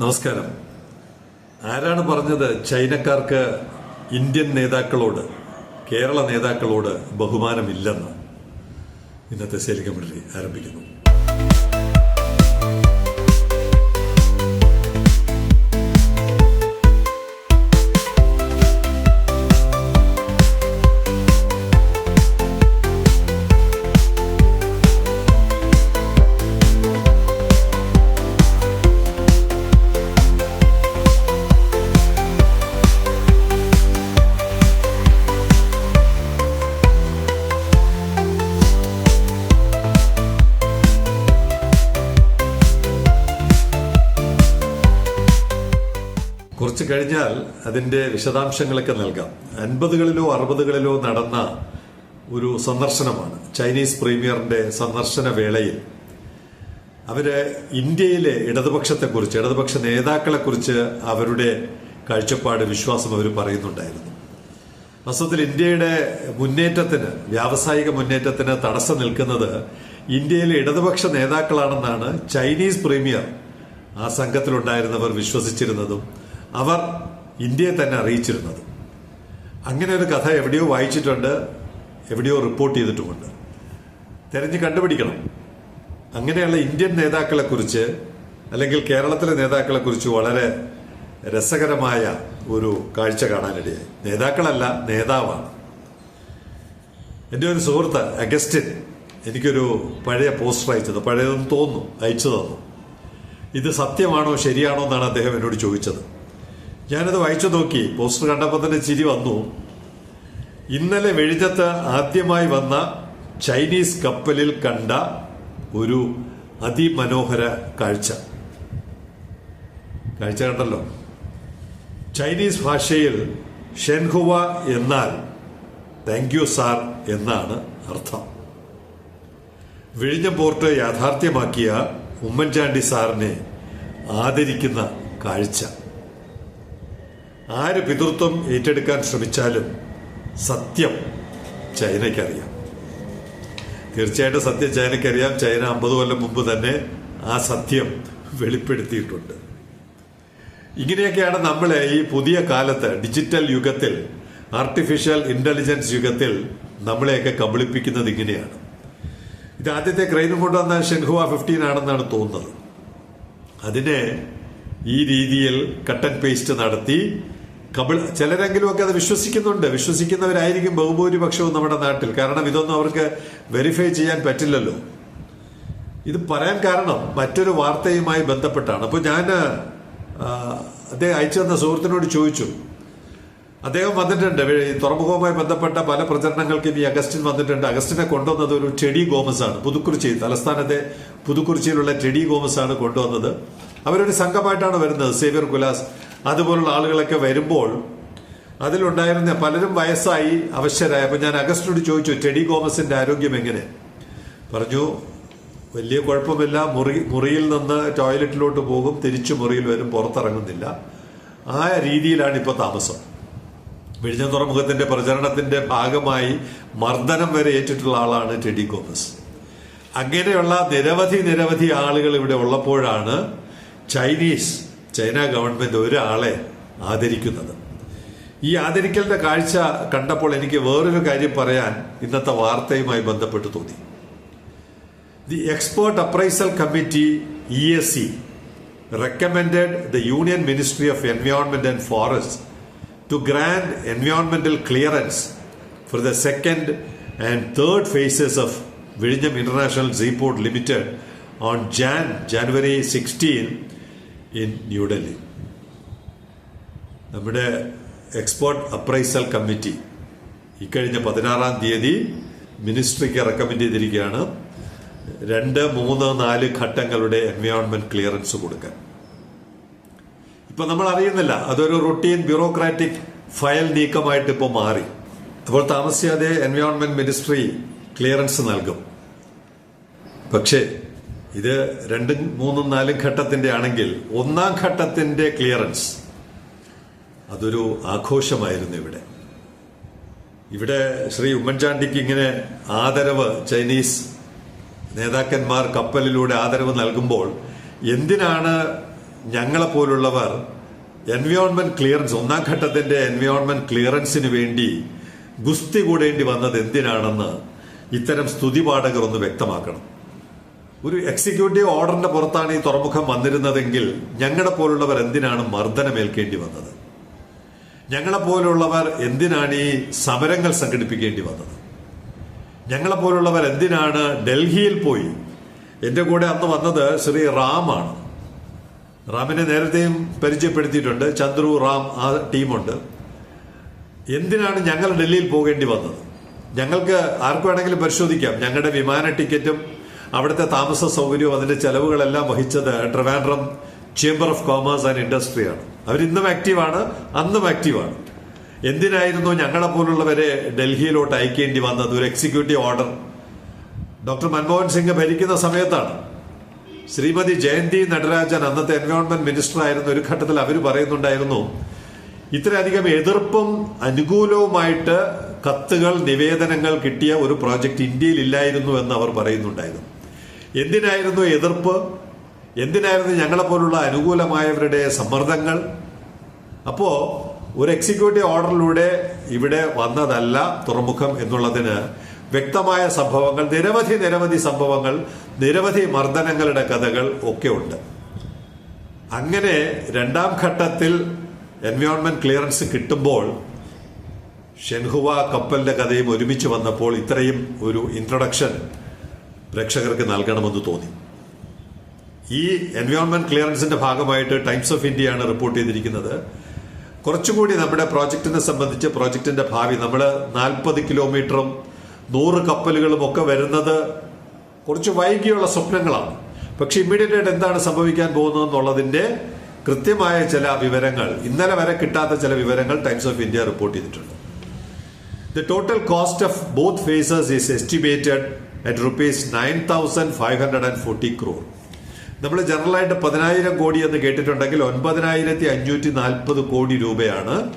നമസ്കാരം. ആരാണ് പറഞ്ഞത് ചൈനക്കാർക്ക് ഇന്ത്യൻ നേതാക്കളോട് കേരള നേതാക്കളോട് ബഹുമാനമില്ലെന്ന്? ഇന്നത്തെ ശൈലികമണ്ഡലി ആരംഭിക്കുന്നു. അതിന്റെ വിശദാംശങ്ങളൊക്കെ നൽകാം. അൻപതുകളിലോ അറുപതുകളിലോ നടന്ന ഒരു സന്ദർശനമാണ്. ചൈനീസ് പ്രീമിയറിന്റെ സന്ദർശന വേളയിൽ. അവർ ഇന്ത്യയിലെ ഇടതുപക്ഷത്തെക്കുറിച്ച് ഇടതുപക്ഷ നേതാക്കളെക്കുറിച്ച് അവരുടെ കാഴ്ചപ്പാട് വിശ്വാസം അവർ പറയുന്നുണ്ടായിരുന്നു. വാസ്തവത്തിൽ ഇന്ത്യയുടെ മുന്നേറ്റത്തിന് വ്യാവസായിക മുന്നേറ്റത്തിന് തടസ്സം നിൽക്കുന്നത് ഇന്ത്യയിലെ ഇടതുപക്ഷ നേതാക്കളാണെന്നാണ് ചൈനീസ് പ്രീമിയർ ആ സംഘത്തിലുണ്ടായിരുന്നവർ വിശ്വസിച്ചിരുന്നതും. അവർ ഇന്ത്യയെ തന്നെ അറിയിച്ചിരുന്നത്. അങ്ങനെ ഒരു കഥ എവിടെയോ വായിച്ചിട്ടുണ്ട് എവിടെയോ റിപ്പോർട്ട് ചെയ്തിട്ടുമുണ്ട്. തെരഞ്ഞു കണ്ടുപിടിക്കണം. അങ്ങനെയുള്ള ഇന്ത്യൻ നേതാക്കളെക്കുറിച്ച് അല്ലെങ്കിൽ കേരളത്തിലെ നേതാക്കളെക്കുറിച്ച് വളരെ രസകരമായ ഒരു കാഴ്ച കാണാനിടയായി. നേതാക്കളല്ല നേതാവാണ്. എന്റെ ഒരു സുഹൃത്ത് അഗസ്റ്റിൻ എനിക്കൊരു പഴയ പോസ്റ്റർ അയച്ചത് പഴയതെന്ന് തോന്നുന്നു അയച്ചു തന്നു. ഇത് സത്യമാണോ ശരിയാണോ എന്നാണ് അദ്ദേഹം എന്നോട് ചോദിച്ചത്. ഞാനത് വായിച്ചു നോക്കി. പോസ്റ്റർ കണ്ടപ്പോൾ തന്നെ ചിരി വന്നു. ഇന്നലെ വെഴിഞ്ഞത്ത് ആദ്യമായി വന്ന ചൈനീസ് കപ്പലിൽ കണ്ട ഒരു അതിമനോഹര കാഴ്ച. കാഴ്ച കണ്ടല്ലോ. ചൈനീസ് ഭാഷയിൽ ഷെൻഹുവ എന്നാൽ താങ്ക് യു സാർ എന്നാണ് അർത്ഥം. വിഴിഞ്ഞ പോർട്ട് യാഥാർത്ഥ്യമാക്കിയ ഉമ്മൻചാണ്ടി സാറിനെ ആദരിക്കുന്ന കാഴ്ച. ആര് പിതൃത്വം ഏറ്റെടുക്കാൻ ശ്രമിച്ചാലും സത്യം ചൈനയ്ക്കറിയാം. തീർച്ചയായിട്ടും സത്യം ചൈനയ്ക്കറിയാം. ചൈന അമ്പത് കൊല്ലം മുമ്പ് തന്നെ ആ സത്യം വെളിപ്പെടുത്തിയിട്ടുണ്ട്. ഇങ്ങനെയൊക്കെയാണ് നമ്മൾ ഈ പുതിയ കാലത്ത് ഡിജിറ്റൽ യുഗത്തിൽ ആർട്ടിഫിഷ്യൽ ഇന്റലിജൻസ് യുഗത്തിൽ നമ്മളെയൊക്കെ കബളിപ്പിക്കുന്നത് ഇങ്ങനെയാണ്. ഇത് ആദ്യത്തെ ക്രെയിനും കൊണ്ടുവന്ന ഷെൻഹുവ ഫിഫ്റ്റീൻ ആണെന്നാണ് തോന്നുന്നത്. അതിനെ ഈ രീതിയിൽ കട്ട് ആൻഡ് പേസ്റ്റ് നടത്തി കബിൾ ചിലരെങ്കിലുമൊക്കെ അത് വിശ്വസിക്കുന്നുണ്ട്. വിശ്വസിക്കുന്നവരായിരിക്കും ബഹുഭൂരിപക്ഷവും നമ്മുടെ നാട്ടിൽ. കാരണം ഇതൊന്നും അവർക്ക് വെരിഫൈ ചെയ്യാൻ പറ്റില്ലല്ലോ. ഇത് പറയാൻ കാരണം മറ്റൊരു വാർത്തയുമായി ബന്ധപ്പെട്ടാണ്. അപ്പോൾ ഞാൻ അദ്ദേഹം അയച്ചു തന്ന സുഹൃത്തിനോട് ചോദിച്ചു. അദ്ദേഹം വന്നിട്ടുണ്ട്. തുറമുഖവുമായി ബന്ധപ്പെട്ട പല പ്രചരണങ്ങൾക്കും ഈ അഗസ്റ്റിൻ വന്നിട്ടുണ്ട്. അഗസ്റ്റിനെ കൊണ്ടുവന്നത് ഒരു ടെഡി ഗോമസ് ആണ് പുതുക്കുറിച്ചി തലസ്ഥാനത്തെ പുതുക്കുറിച്ചിയിലുള്ള ടെഡി ഗോമസ് ആണ് കൊണ്ടുവന്നത്. അവരൊരു സംഘമായിട്ടാണ് വരുന്നത്. സേവിയർ കുലാസ് അതുപോലുള്ള ആളുകളൊക്കെ വരുമ്പോൾ അതിലുണ്ടായിരുന്ന പലരും വയസ്സായി അവശരായി അപ്പൊ ഞാൻ അഗസ്റ്റിനോട് ചോദിച്ചു ടെഡി ഗോമസിന്റെ ആരോഗ്യം എങ്ങനെ? പറഞ്ഞു വലിയ കുഴപ്പമില്ല. മുറി മുറിയിൽ നിന്ന് ടോയ്ലറ്റിലോട്ട് പോകും തിരിച്ചു മുറിയിൽ വരും പുറത്തിറങ്ങുന്നില്ല. ആ രീതിയിലാണ് ഇപ്പോൾ താമസം. വിഴിഞ്ഞ തുറമുഖത്തിന്റെ പ്രചരണത്തിന്റെ ഭാഗമായി മർദ്ദനം വരെ ഏറ്റിട്ടുള്ള ആളാണ് ടെഡി ഗോമസ് അങ്ങനെയുള്ള നിരവധി നിരവധി ആളുകൾ ഇവിടെ ഉള്ളപ്പോഴാണ് ചൈനീസ് ചൈന ഗവൺമെന്റ് ഒരാളെ ആദരിക്കുന്നത് ഈ ആദരിക്കലിന്റെ കാഴ്ച കണ്ടപ്പോൾ എനിക്ക് വേറൊരു കാര്യം പറയാൻ ഇന്നത്തെ വാർത്തയുമായി ബന്ധപ്പെട്ട് തോന്നി The Expert Appraisal Committee, ESC, recommended the Union Ministry of Environment and Forests to grant environmental clearance for the second and third phases of Vizhinjam International Seaport Limited on Jan January 16 in New New Delhi നമ്മുടെ export appraisal committee ഇക്കഴിഞ്ഞ പതിനാറാം തീയതി മിനിസ്ട്രിക്ക് recommend ചെയ്തിരിക്കുകയാണ് രണ്ട് മൂന്ന് നാല് ഘട്ടങ്ങളുടെ environment clearance കൊടുക്കാൻ. ഇപ്പൊ നമ്മൾ അറിയുന്നില്ല അതൊരു റൊട്ടീൻ ബ്യൂറോക്രാറ്റിക് ഫയൽ നീക്കമായിട്ട് ഇപ്പോൾ മാറി. അപ്പോൾ താമസിയാതെ എൻവയോൺമെന്റ് മിനിസ്ട്രി ക്ലിയറൻസ് നൽകും. പക്ഷേ ഇത് രണ്ടും മൂന്നും നാലും ഘട്ടത്തിന്റെ ആണെങ്കിൽ ഒന്നാം ഘട്ടത്തിന്റെ ക്ലിയറൻസ് അതൊരു ആഘോഷമായിരുന്നു ഇവിടെ. ഇവിടെ ശ്രീ ഉമ്മൻചാണ്ടിക്ക് ഇങ്ങനെ ആദരവ് ചൈനീസ് നേതാക്കന്മാർ കപ്പലിലൂടെ ആദരവ് നൽകുമ്പോൾ എന്തിനാണ് ഞങ്ങളെപ്പോലുള്ളവർ എൻവയോൺമെന്റ് ക്ലിയറൻസ് ഒന്നാം ഘട്ടത്തിന്റെ എൻവയോൺമെന്റ് ക്ലിയറൻസിന് വേണ്ടി ഗുസ്തി കൂടേണ്ടി വന്നത് എന്തിനാണെന്ന് ഇത്തരം സ്തുതിപാഠകർ ഒന്ന് വ്യക്തമാക്കണം. ഒരു എക്സിക്യൂട്ടീവ് ഓർഡറിന്റെ പുറത്താണ് ഈ തുറമുഖം വന്നിരുന്നതെങ്കിൽ ഞങ്ങളെ പോലുള്ളവർ എന്തിനാണ് മർദ്ദനമേൽക്കേണ്ടി വന്നത്? ഞങ്ങളെ പോലുള്ളവർ എന്തിനാണ് ഈ സമരങ്ങൾ സംഘടിപ്പിക്കേണ്ടി വന്നത്? ഞങ്ങളെ പോലുള്ളവർ എന്തിനാണ് ഡൽഹിയിൽ പോയി? എന്റെ കൂടെ അന്ന് വന്നത് ശ്രീ റാമാണ് റാമിനെ നേരത്തെയും പരിചയപ്പെടുത്തിയിട്ടുണ്ട്. ചന്ദ്രു റാം ആ ടീമുണ്ട്. എന്തിനാണ് ഞങ്ങൾ ഡൽഹിയിൽ പോകേണ്ടി വന്നത്? ഞങ്ങൾക്ക് ആർക്ക് വേണമെങ്കിലും പരിശോധിക്കാം. ഞങ്ങളുടെ വിമാന ടിക്കറ്റും അവിടുത്തെ താമസ സൗകര്യവും അതിന്റെ ചെലവുകളെല്ലാം വഹിച്ചത് Trivandrum chamber of commerce and ഇൻഡസ്ട്രിയാണ് അവരിന്നും ആക്റ്റീവാണ് അന്നും ആക്റ്റീവാണ് എന്തിനായിരുന്നു ഞങ്ങളെ പോലുള്ളവരെ ഡൽഹിയിലോട്ട് അയക്കേണ്ടി വന്നത്? ഒരു executive order doctor Manmohan Singh ഭരിക്കുന്ന സമയത്താണ്. ശ്രീമതി ജയന്തി നടരാജൻ അന്നത്തെ എൻവയോൺമെന്റ് മിനിസ്റ്റർ ആയിരുന്ന. ഒരു ഘട്ടത്തിൽ അവർ പറയുന്നുണ്ടായിരുന്നു ഇത്രയധികം എതിർപ്പും അനുകൂലവുമായിട്ട് കത്തുകൾ നിവേദനങ്ങൾ കിട്ടിയ ഒരു പ്രോജക്റ്റ് ഇന്ത്യയിൽ ഇല്ലായിരുന്നു എന്ന് അവർ പറയുന്നുണ്ടായിരുന്നു. എന്തിനായിരുന്നു എതിർപ്പ്? എന്തിനായിരുന്നു ഞങ്ങളെപ്പോലുള്ള അനുകൂലമായവരുടെ സമ്മർദ്ദങ്ങൾ? അപ്പോൾ ഒരു എക്സിക്യൂട്ടീവ് ഓർഡറിലൂടെ ഇവിടെ വന്നതല്ല തുറമുഖം എന്നുള്ളതിന് വ്യക്തമായ സംഭവങ്ങൾ നിരവധി നിരവധി സംഭവങ്ങൾ നിരവധി മർദ്ദനങ്ങളുടെ കഥകൾ ഒക്കെ ഉണ്ട്. അങ്ങനെ രണ്ടാം ഘട്ടത്തിൽ എൻവയോൺമെന്റ് ക്ലിയറൻസ് കിട്ടുമ്പോൾ ഷെൻഹുവ കപ്പലിന്റെ കഥയും ഒരുമിച്ച് വന്നപ്പോൾ ഇത്രയും ഒരു ഇൻട്രൊഡക്ഷൻ പ്രേക്ഷകർക്ക് നൽകണമെന്ന് തോന്നി. ഈ എൻവയോൺമെന്റ് ക്ലിയറൻസിന്റെ ഭാഗമായിട്ട് ടൈംസ് ഓഫ് ഇന്ത്യയാണ് റിപ്പോർട്ട് ചെയ്തിരിക്കുന്നത്. കുറച്ചുകൂടി നമ്മുടെ പ്രോജക്റ്റിനെ സംബന്ധിച്ച് പ്രോജക്റ്റിന്റെ ഭാവി നമ്മൾ നാൽപ്പത് കിലോമീറ്ററും നൂറ് കപ്പലുകളും ഒക്കെ വരുന്നത് കുറച്ച് വൈകിയുള്ള സ്വപ്നങ്ങളാണ്. പക്ഷെ ഇമ്മീഡിയറ്റ് ആയിട്ട് എന്താണ് സംഭവിക്കാൻ പോകുന്നത് എന്നുള്ളതിന്റെ കൃത്യമായ ചില വിവരങ്ങൾ ഇന്നലെ വരെ കിട്ടാത്ത ചില വിവരങ്ങൾ ടൈംസ് ഓഫ് ഇന്ത്യ റിപ്പോർട്ട് ചെയ്തിട്ടുണ്ട്. The total cost of both phases is cost of both phases is estimated at rupees 9,540 crore. നമ്മൾ ജനറലായിട്ട് പതിനായിരം കോടി എന്ന് കേട്ടിട്ടുണ്ടെങ്കിൽ ഒൻപതിനായിരത്തി അഞ്ഞൂറ്റി നാൽപ്പത് കോടി രൂപയാണ്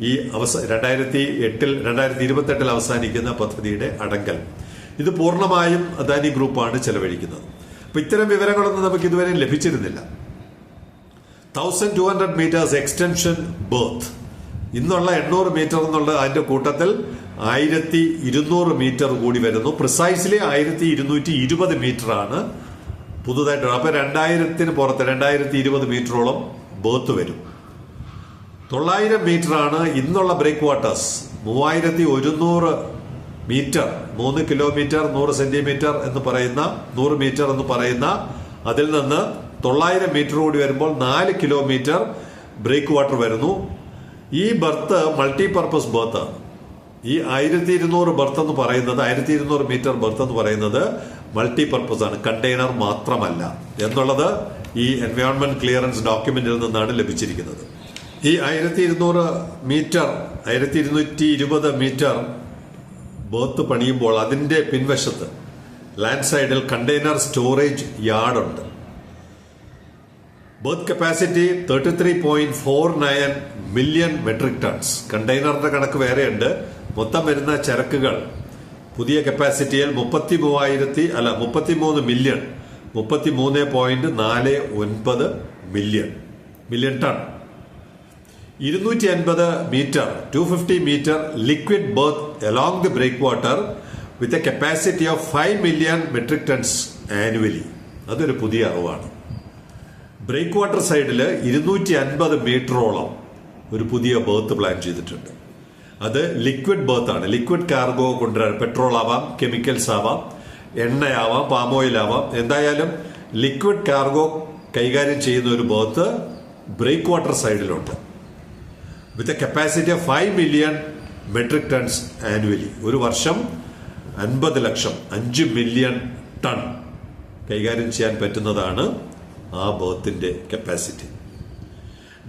ഈ അവസ രണ്ടായിരത്തി എട്ടിൽ രണ്ടായിരത്തി ഇരുപത്തെട്ടിൽ അവസാനിക്കുന്ന പദ്ധതിയുടെ അടങ്കൽ. ഇത് പൂർണമായും അദാനി ഗ്രൂപ്പാണ് ചെലവഴിക്കുന്നത്. അപ്പൊ ഇത്തരം വിവരങ്ങളൊന്നും നമുക്ക് ഇതുവരെ ലഭിച്ചിരുന്നില്ല. Thousand two hundred meters extension berth ഇന്നുള്ള എണ്ണൂറ് മീറ്റർ എന്നുള്ള അതിന്റെ കൂട്ടത്തിൽ ആയിരത്തി ഇരുന്നൂറ് മീറ്റർ കൂടി വരുന്നു. പ്രിസൈസ്ലി ആയിരത്തി ഇരുന്നൂറ്റി ഇരുപത് മീറ്റർ ആണ് പുതുതായിട്ട് അപ്പൊ രണ്ടായിരത്തിന് പുറത്ത് രണ്ടായിരത്തി ഇരുപത് മീറ്ററോളം ബേർത്ത് വരും. തൊള്ളായിരം മീറ്റർ ആണ് ഇന്നുള്ള ബ്രേക്ക് വാട്ടേഴ്സ് മൂവായിരത്തി ഒരുന്നൂറ് മീറ്റർ മൂന്ന് കിലോമീറ്റർ നൂറ് സെന്റിമീറ്റർ എന്ന് പറയുന്ന നൂറ് മീറ്റർ എന്ന് പറയുന്ന അതിൽ നിന്ന് തൊള്ളായിരം മീറ്റർ കൂടി വരുമ്പോൾ നാല് കിലോമീറ്റർ ബ്രേക്ക് വാട്ടർ വരുന്നു. ഈ ബർത്ത് മൾട്ടി പർപ്പസ് ബർത്ത് ആണ്. ഈ ആയിരത്തി ഇരുന്നൂറ് ബർത്ത് എന്ന് പറയുന്നത് ആയിരത്തി ഇരുന്നൂറ് മീറ്റർ ബർത്ത് എന്ന് പറയുന്നത് മൾട്ടി പർപ്പസ് ആണ് കണ്ടെയ്നർ മാത്രമല്ല എന്നുള്ളത് ഈ എൻവയോൺമെന്റ് ക്ലിയറൻസ് ഡോക്യുമെന്റിൽ നിന്നാണ് ലഭിച്ചിരിക്കുന്നത്. ഈ ആയിരത്തി ഇരുന്നൂറ് മീറ്റർ ആയിരത്തി ഇരുന്നൂറ്റി ഇരുപത് മീറ്റർ ബർത്ത് പണിയുമ്പോൾ അതിന്റെ പിൻവശത്ത് ലാൻഡ് സൈഡിൽ container storage യാർഡുണ്ട് berth capacity thirty three point four nine million metric tons കണ്ടെയ്നറിന്റെ കണക്ക് വേറെയുണ്ട്. മൊത്തം വരുന്ന ചരക്കുകൾ. പുതിയ കപ്പാസിറ്റിയിൽ മുപ്പത്തി മൂവായിരത്തി അല്ല മുപ്പത്തി മൂന്ന് മില്യൺ മുപ്പത്തി മൂന്ന് പോയിന്റ് നാല് ഒൻപത് മില്യൺ മില്യൺ ടൺ ഇരുന്നൂറ്റി അൻപത് meter two fifty meter liquid berth along the breakwater with a capacity of five million metric tons annually അതൊരു പുതിയ അറിവാണ്. ബ്രേക്ക് വാട്ടർ സൈഡിൽ ഇരുന്നൂറ്റി അൻപത് മീറ്ററോളം ഒരു പുതിയ ബേർത്ത് പ്ലാൻ ചെയ്തിട്ടുണ്ട്. അത് ലിക്വിഡ് ബേർത്ത് ആണ് ലിക്വിഡ് കാർഗോ കൊണ്ടുവരാൻ പെട്രോൾ ആവാം കെമിക്കൽസ് ആവാം എണ്ണയാവാം പാം ഓയിൽ ആവാം. എന്തായാലും ലിക്വിഡ് കാർഗോ കൈകാര്യം ചെയ്യുന്ന ഒരു berth breakwater സൈഡിലുണ്ട്. With a capacity of five million metric tons annually ഒരു വർഷം അൻപത് ലക്ഷം അഞ്ച് മില്യൺ ടൺ കൈകാര്യം ചെയ്യാൻ പറ്റുന്നതാണ് ആ ബോത്തിന്റെ capacity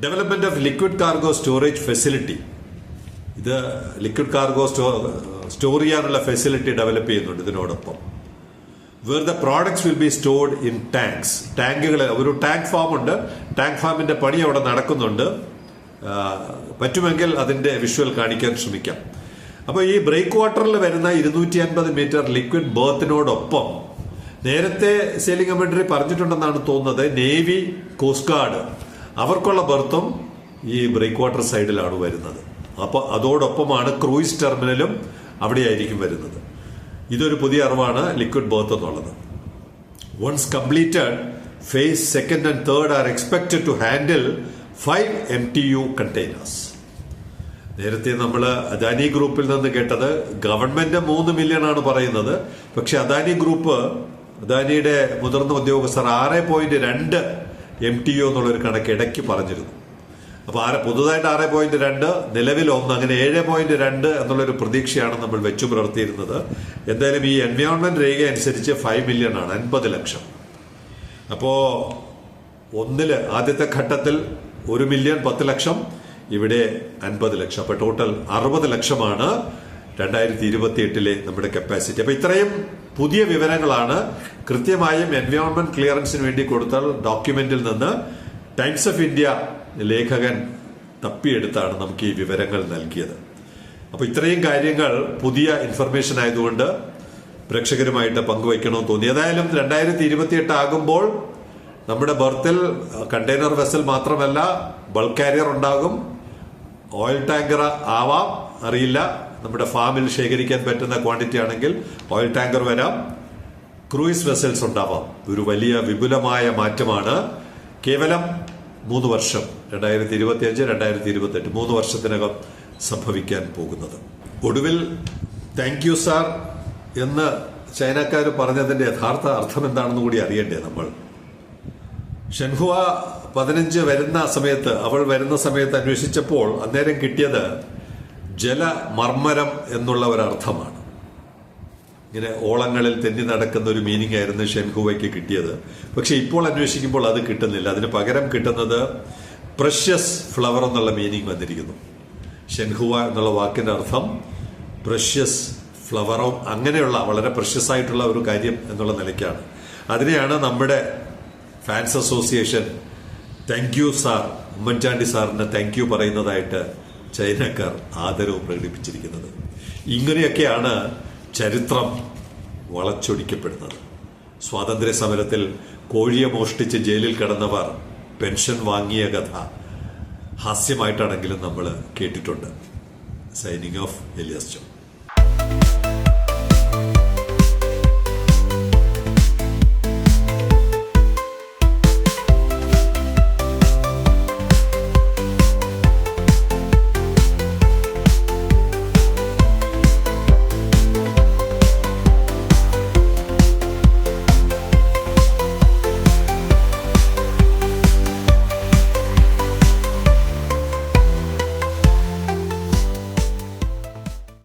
development of liquid cargo storage facility ഇത് ലിക്വിഡ് കാർഗോ സ്റ്റോർ ചെയ്യാനുള്ള ഫെസിലിറ്റി ഡെവലപ്പ് ചെയ്യുന്നുണ്ട് ഇതിനോടൊപ്പം. Where the products will be stored in tanks ടാങ്കുകൾ ഒരു ടാങ്ക് ഫാം ഉണ്ട്. ടാങ്ക് ഫാമിന്റെ പണി അവിടെ നടക്കുന്നുണ്ട്. പറ്റുമെങ്കിൽ അതിന്റെ വിഷ്വൽ കാണിക്കാൻ ശ്രമിക്കാം. അപ്പോൾ ഈ ബ്രേക്ക് വാട്ടറിൽ വരുന്ന ഇരുന്നൂറ്റി അൻപത് മീറ്റർ ലിക്വിഡ് ബേർത്തിനോടൊപ്പം നേരത്തെ സെയിലിംഗ് കമന്ററി പറഞ്ഞിട്ടുണ്ടെന്നാണ് തോന്നുന്നത്. നേവി കോസ്റ്റ് ഗാർഡ് അവർക്കുള്ള ബർത്തും ഈ ബ്രേക്ക് വാട്ടർ സൈഡിലാണ് വരുന്നത്. അപ്പൊ അതോടൊപ്പമാണ് ക്രൂയിസ് ടെർമിനലും അവിടെയായിരിക്കും വരുന്നത്. ഇതൊരു പുതിയ അറിവാണ് ലിക്വിഡ് ബർത്ത് എന്നുള്ളത്. Once completed phase second and third are expected to handle five M T U containers നേരത്തെ നമ്മൾ അദാനി ഗ്രൂപ്പിൽ നിന്ന് കേട്ടത് ഗവൺമെന്റ് മൂന്ന് മില്യൺ ആണ് പറയുന്നത്. പക്ഷെ അദാനി ഗ്രൂപ്പ് അദാനിയുടെ മുതിർന്ന ഉദ്യോഗസ്ഥർ ആറ് പോയിന്റ് രണ്ട് എം ടി ഒ എന്നുള്ളൊരു കണക്ക് ഇടയ്ക്ക് പറഞ്ഞിരുന്നു. അപ്പൊ ആറ് പുതുതായിട്ട് ആറ് പോയിന്റ് രണ്ട് നിലവിൽ ഒന്ന് അങ്ങനെ ഏഴ് പോയിന്റ് രണ്ട് എന്നുള്ളൊരു പ്രതീക്ഷയാണ് നമ്മൾ വെച്ചു പുലർത്തിയിരുന്നത്. എന്തായാലും ഈ എൻവയോൺമെന്റ് രേഖ അനുസരിച്ച് ഫൈവ് മില്യൺ ആണ് അൻപത് ലക്ഷം. അപ്പോ ഒന്നിൽ ആദ്യത്തെ ഘട്ടത്തിൽ ഒരു മില്യൺ പത്ത് ലക്ഷം ഇവിടെ അൻപത് ലക്ഷം. അപ്പൊ ടോട്ടൽ അറുപത് ലക്ഷമാണ്. രണ്ടായിരത്തി ഇരുപത്തി എട്ടിലെ നമ്മുടെ കപ്പാസിറ്റി അപ്പൊ ഇത്രയും പുതിയ വിവരങ്ങളാണ് കൃത്യമായും എൻവയോൺമെന്റ് ക്ലിയറൻസിന് വേണ്ടി കൊടുത്ത ഡോക്യുമെന്റിൽ നിന്ന് ടൈംസ് ഓഫ് ഇന്ത്യ ലേഖകൻ തപ്പിയെടുത്താണ് നമുക്ക് ഈ വിവരങ്ങൾ നൽകിയത്. അപ്പൊ ഇത്രയും കാര്യങ്ങൾ പുതിയ ഇൻഫർമേഷൻ ആയതുകൊണ്ട് പ്രേക്ഷകരുമായിട്ട് പങ്കുവയ്ക്കണമെന്ന് തോന്നി. ഏതായാലും രണ്ടായിരത്തി ഇരുപത്തിയെട്ട് ആകുമ്പോൾ നമ്മുടെ ബർത്തിൽ കണ്ടെയ്നർ വെസൽ മാത്രമല്ല ബൾക്ക് കാരിയർ ഉണ്ടാകും. ഓയിൽ ടാങ്കർ ആവാം അറിയില്ല. നമ്മുടെ ഫാമിൽ ശേഖരിക്കാൻ പറ്റുന്ന ക്വാണ്ടിറ്റി ആണെങ്കിൽ ഓയിൽ ടാങ്കർ വരാം. ക്രൂയിസ് വെസൽസ് ഉണ്ടാവാം. ഒരു വലിയ വിപുലമായ മാറ്റമാണ്. കേവലം മൂന്ന് വർഷം രണ്ടായിരത്തി ഇരുപത്തി അഞ്ച് രണ്ടായിരത്തി ഇരുപത്തി എട്ട് മൂന്ന് വർഷത്തിനകം സംഭവിക്കാൻ പോകുന്നത്. ഒടുവിൽ താങ്ക് യു സാർ എന്ന് ചൈനക്കാർ പറഞ്ഞതിന്റെ യഥാർത്ഥ അർത്ഥം എന്താണെന്ന് കൂടി അറിയണ്ടേ നമ്മൾ? ഷെൻഹുവ പതിനഞ്ച് വരുന്ന സമയത്ത് അവൾ വരുന്ന സമയത്ത് അന്വേഷിച്ചപ്പോൾ അന്നേരം കിട്ടിയത് ജലമർമ്മരം എന്നുള്ള ഒരർത്ഥമാണ് ഇങ്ങനെ ഓളങ്ങളിൽ തെന്നി നടക്കുന്ന ഒരു മീനിങ് ആയിരുന്നു ഷെൻഹുവയ്ക്ക് കിട്ടിയത്. പക്ഷെ ഇപ്പോൾ അന്വേഷിക്കുമ്പോൾ അത് കിട്ടുന്നില്ല. അതിന് പകരം കിട്ടുന്നത് പ്രഷ്യസ് ഫ്ലവർ എന്നുള്ള മീനിങ് വന്നിരിക്കുന്നു. ഷെൻഹുവ എന്നുള്ള വാക്കിന്റെ അർത്ഥം പ്രഷ്യസ് ഫ്ലവറോ അങ്ങനെയുള്ള വളരെ പ്രഷ്യസ് ആയിട്ടുള്ള ഒരു കാര്യം എന്നുള്ള നിലയ്ക്കാണ്. അതിനെയാണ് നമ്മുടെ fans association thank you sir Oommen Chandy സാറിന് താങ്ക് യു പറയുന്നതായിട്ട് ചൈനക്കാർ ആദരവ് പ്രകടിപ്പിച്ചിരിക്കുന്നത്. ഇങ്ങനെയൊക്കെയാണ് ചരിത്രം വളച്ചൊടിക്കപ്പെടുന്നത്. സ്വാതന്ത്ര്യ സമരത്തിൽ കോഴിയെ മോഷ്ടിച്ച് ജയിലിൽ കിടന്നവർ പെൻഷൻ വാങ്ങിയ കഥ ഹാസ്യമായിട്ടാണെങ്കിലും നമ്മൾ കേട്ടിട്ടുണ്ട്. Signing off Elias